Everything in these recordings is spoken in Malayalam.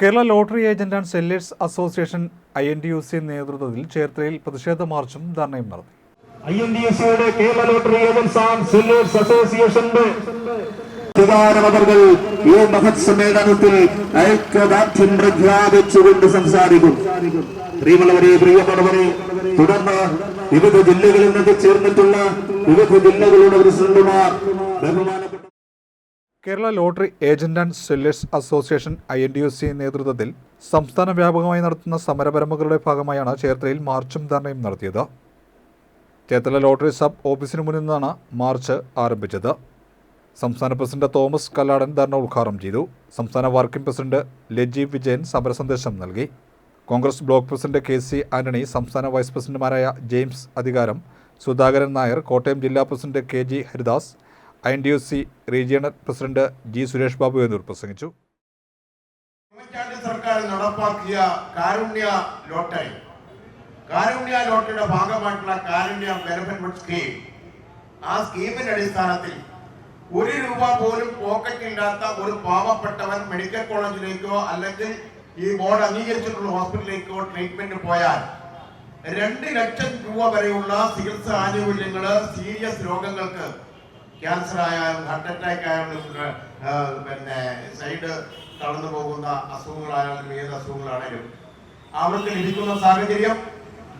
Kerala lottery agent and sellers association I N D U C നേതൃത്വത്തിൽ ചേർത്തലയിൽ പ്രതിഷേധ മാർച്ചും ധർണയും നടത്തി. ഐ എൻ ഡി എസ് സിയുടെ Kerala lottery agents and sellers അസോസിയേഷന്റെ ഈ മഹത് സമ്മേളനത്തിൽ ഐക്യദാർഢ്യം പ്രഖ്യാപിച്ചുകൊണ്ട് സംസാരിക്കും. പ്രിയമുള്ളവരെ പ്രിയപ്പെട്ടവരെ തുടർന്ന് വിവിധ ജില്ലകളിൽ നിന്ന് ചേർന്നിട്ടുള്ള വിവിധ ജില്ലകളുടെ പ്രസിഡന്റുമാർ ബഹുമാനപ്പെട്ട Kerala lottery agent and sellers association I N D U C നേതൃത്വത്തിൽ സംസ്ഥാന വ്യാപകമായി നടത്തുന്ന സമരപരമ്പകളുടെ ഭാഗമായാണ് ചേർത്തലയിൽ മാർച്ചും ധർണയും നടത്തിയത്. ചേർത്തല ലോട്ടറി സബ് ഓഫീസിന് മുന്നിൽ നിന്നാണ് മാർച്ച് ആരംഭിച്ചത്. സംസ്ഥാന പ്രസിഡന്റ് തോമസ് കല്ലാടൻ ധർണ ഉദ്ഘാടനം ചെയ്തു. സംസ്ഥാന വർക്കിംഗ് പ്രസിഡന്റ് ലജീവ് വിജയൻ സമരസന്ദേശം നൽകി. Congress block president K C Antony സംസ്ഥാന വൈസ് പ്രസിഡന്റുമാരായ ജെയിംസ് അധികാരം സുധാകരൻ നായർ കോട്ടയം ജില്ലാ president K G Haridas I N D S C regional president G Suresh Babu എന്നിവർ പ്രസംഗിച്ചു. സർക്കാർ നടപ്പാക്കിയ കാരുണ്യ ലോട്ടറി. കാരുണ്യ ലോട്ടറിയുടെ ഭാഗമായിട്ടുള്ള കാരുണ്യ ബെനഫിറ്റ് സ്കീം ആ സ്കീമിന്റെ അടിസ്ഥാനത്തിൽ ഒരു രൂപ പോലും പോക്കറ്റില്ലാത്ത ഒരു പാവപ്പെട്ടവൻ മെഡിക്കൽ കോളേജിലേക്കോ അല്ലെങ്കിൽ ഈ ബോർഡ് അംഗീകരിച്ചിട്ടുള്ള ഹോസ്പിറ്റലിലേക്കോ ട്രീറ്റ്മെന്റ് പോയാൽ രണ്ട് ലക്ഷം രൂപ വരെയുള്ള ചികിത്സ ആനുകൂല്യങ്ങൾ സീരിയസ് രോഗങ്ങൾക്ക് ക്യാൻസർ ആയാലും ഹാർട്ട് അറ്റാക്ക് ആയാലും പിന്നെ സൈഡ് തളർന്നു പോകുന്ന അസുഖങ്ങളായാലും ഏത് അസുഖങ്ങളാണെങ്കിലും അവർക്ക് ലഭിക്കുന്ന സാഹചര്യം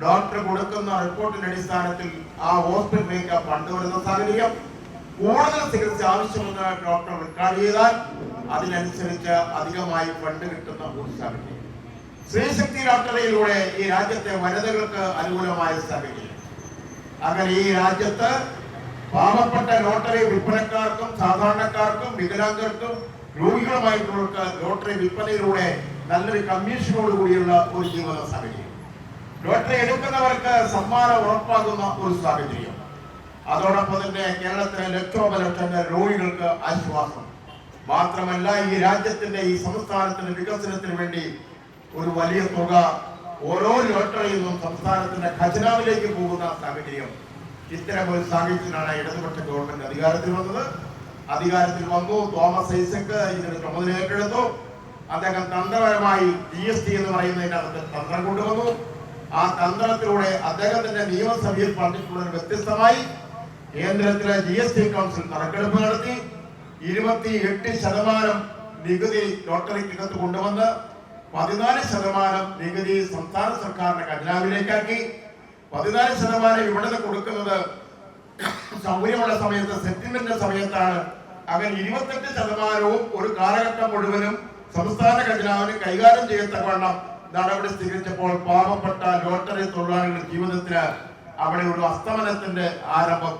ഡോക്ടർ കൊടുക്കുന്ന റിപ്പോർട്ടിന്റെ അടിസ്ഥാനത്തിൽ ആ ഹോസ്പിറ്റലിലേക്ക് ഫണ്ട് വരുന്ന സാഹചര്യം. കൂടുതൽ ചികിത്സ ആവശ്യമെന്ന് ഡോക്ടർ റെക്കോർഡ് ചെയ്താൽ അതിനനുസരിച്ച് അധികമായി ഫണ്ട് കിട്ടുന്ന ഒരു സാഹചര്യം സ്ത്രീശക്തി ലോട്ടറിയിലൂടെ ഈ രാജ്യത്തെ വനിതകൾക്ക് അനുകൂലമായ സാഹചര്യം. അങ്ങനെ ഈ രാജ്യത്ത് പാവപ്പെട്ട ലോട്ടറി വിൽപ്പനക്കാർക്കും സാധാരണക്കാർക്കും വികലാംഗർക്കും രോഗികളുമായിട്ടുള്ളവർക്ക് ലോട്ടറി വിൽപ്പനയിലൂടെ നല്ലൊരു കമ്മീഷനോട് കൂടിയുള്ള ഒരു ജീവിത സാഹചര്യം. ലോട്ടറി എടുക്കുന്നവർക്ക് സമ്മാനം ഉറപ്പാക്കുന്ന ഒരു സാഹചര്യം. അതോടൊപ്പം തന്നെ കേരളത്തിലെ ലക്ഷോപലക്ഷം രോഗികൾക്ക് ആശ്വാസം. മാത്രമല്ല ഈ രാജ്യത്തിന്റെ ഈ സംസ്ഥാനത്തിന്റെ വികസനത്തിന് വേണ്ടി ഒരു വലിയ തുക ഓരോ ലോട്ടറിയിൽ നിന്നും സംസ്ഥാനത്തിന്റെ ഖജനാവിലേക്ക് പോകുന്ന സാഹചര്യം ഇത്തരം ഒരു സാഹചര്യത്തിലാണ് ഇടതുപക്ഷ ഗവൺമെന്റ് അധികാരത്തിൽ വന്നത്. അധികാരത്തിൽ വന്നു. തോമസ് ഐസക് ഇതിന് ചുമതല ഏറ്റെടുത്തു അദ്ദേഹം തന്ത്രപരമായി ജി എസ് ടി എന്ന് പറയുന്നതിന്റെ അകത്ത് തന്ത്രം കൊണ്ടുവന്നു. ആ തന്ത്രത്തിലൂടെ അദ്ദേഹത്തിന്റെ നിയമസഭയിൽ പറഞ്ഞിട്ടുള്ള വ്യത്യസ്തമായി കേന്ദ്രത്തിലെ ജി എസ് ടി കൗൺസിൽ കണക്കെടുപ്പ് നടത്തി. ഇരുപത്തി എട്ട് ശതമാനം നികുതി ലോട്ടറിക്കകത്ത് കൊണ്ടുവന്ന് പതിനാല് ശതമാനം നികുതി സംസ്ഥാന സർക്കാരിന്റെ ഖജനാവിലേക്കാക്കി. പതിനാല് ശതമാനം ഇവിടെ കൊടുക്കുന്നത് സൗകര്യമുള്ള സമയത്ത് സെറ്റിൽമെന്റ് സമയത്താണ്. അങ്ങനെ ഇരുപത്തെട്ട് ശതമാനവും ഒരു കാലഘട്ടം മുഴുവനും സംസ്ഥാന ഖജനാവിന് കൈകാര്യം ചെയ്യത്തക്കവണ്ണം നടപടി സ്വീകരിച്ചപ്പോൾ പാവപ്പെട്ട ലോട്ടറി തൊഴിലാളികളുടെ ജീവിതത്തിന് അവിടെ ഒരു അസ്തമനത്തിന്റെ ആരംഭം